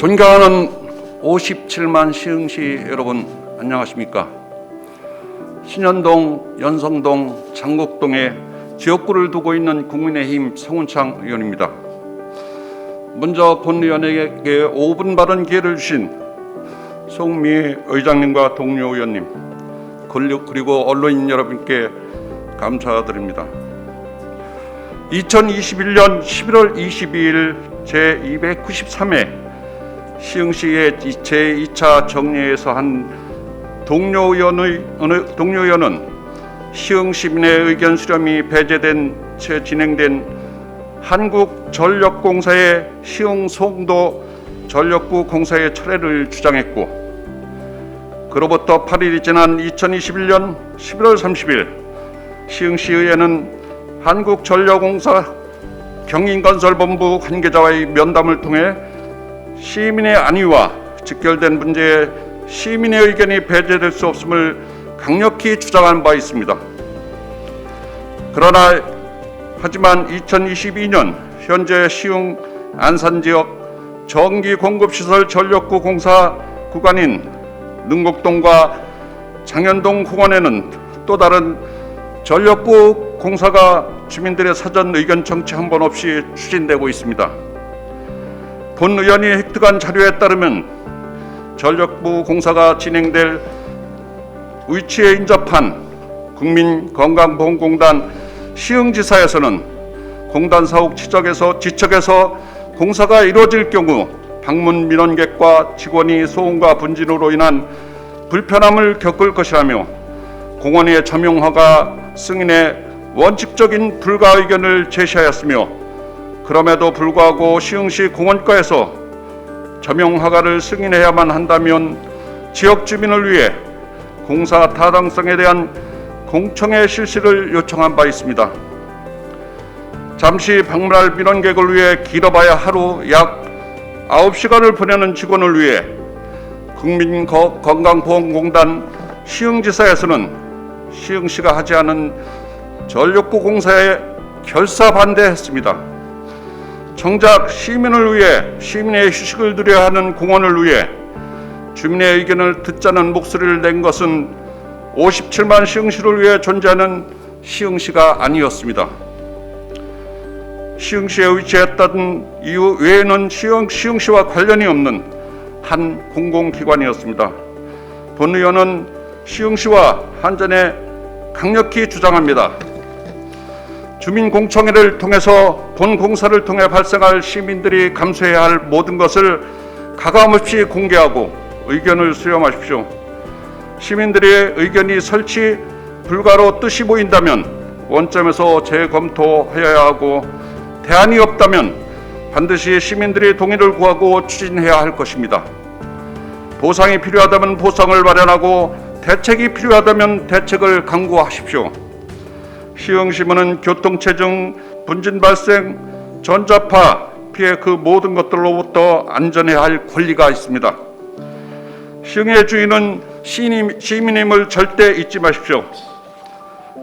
존경하는 57만 시흥시 여러분 안녕하십니까? 신현동, 연성동, 장곡동에 지역구를 두고 있는 국민의힘 성운창 의원입니다. 먼저 본 의원에게 5분 발언 기회를 주신 송미 의장님과 동료 의원님 그리고- 언론인 여러분께 감사드립니다. 2021년 11월 22일 제293회 시흥시의 제2차 정례에서 한 동료 의원의 동료 의원은 시흥 시민의 의견 수렴이 배제된 채 진행된 한국전력공사의 시흥 송도 전력구 공사의 철회를 주장했고 그로부터 8일이 지난 2021년 11월 30일 시흥시의회는 한국전력공사 경인건설본부 관계자와의 면담을 통해 시민의 안위와 직결된 문제에 시민의 의견이 배제될 수 없음을 강력히 주장한 바 있습니다. 그러나 하지만 2022년 현재 시흥 안산 지역 전기 공급 시설 전력구 공사 구간인 능곡동과 장현동 공원에는 또 다른 전력구 공사가 주민들의 사전 의견 청취 한 번 없이 추진되고 있습니다. 본 의원이 획득한 자료에 따르면 전력부 공사가 진행될 위치에 인접한 국민건강보험공단 시흥지사에서는 공단 사옥 지적에서 지척에서 공사가 이루어질 경우 방문 민원객과 직원이 소음과 분진으로 인한 불편함을 겪을 것이라며 공원의 점용허가 승인에 원칙적인 불가 의견을 제시하였으며 그럼에도 불구하고 시흥시 공원과에서 점용 허가를 승인해야만 한다면 지역 주민을 위해 공사 타당성에 대한 공청회 실시를 요청한 바 있습니다. 잠시 방문할 민원객을 위해 길어봐야 하루 약 9시간을 보내는 직원을 위해 국민건강보험공단 시흥지사에서는 시흥시가 하지 않은 전력구 공사에 결사 반대했습니다. 정작 시민을 위해 시민의 휴식을 누려야 하는 공원을 위해 주민의 의견을 듣자는 목소리를 낸 것은 57만 시흥시를 위해 존재하는 시흥시가 아니었습니다. 시흥시에 위치했던 이유 외에는 시흥, 시흥시와 관련이 없는 한 공공기관이었습니다. 본 의원은 시흥시와 한전에 강력히 주장합니다. 주민공청회를 통해서 본 공사를 통해 발생할 시민들이 감수해야 할 모든 것을 가감없이 공개하고 의견을 수렴하십시오. 시민들의 의견이 설치 불가로 뜻이 보인다면 원점에서 재검토하여야 하고 대안이 없다면 반드시 시민들의 동의를 구하고 추진해야 할 것입니다. 보상이 필요하다면 보상을 마련하고 대책이 필요하다면 대책을 강구하십시오. 시흥시문은 교통체증, 분진 발생, 전자파 피해 그 모든 것들로부터 안전해야 할 권리가 있습니다. 시흥의 주인은 시민, 시민임을 절대 잊지 마십시오.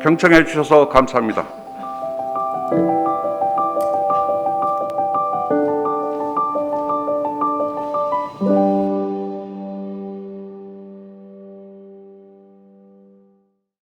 경청해 주셔서 감사합니다. thank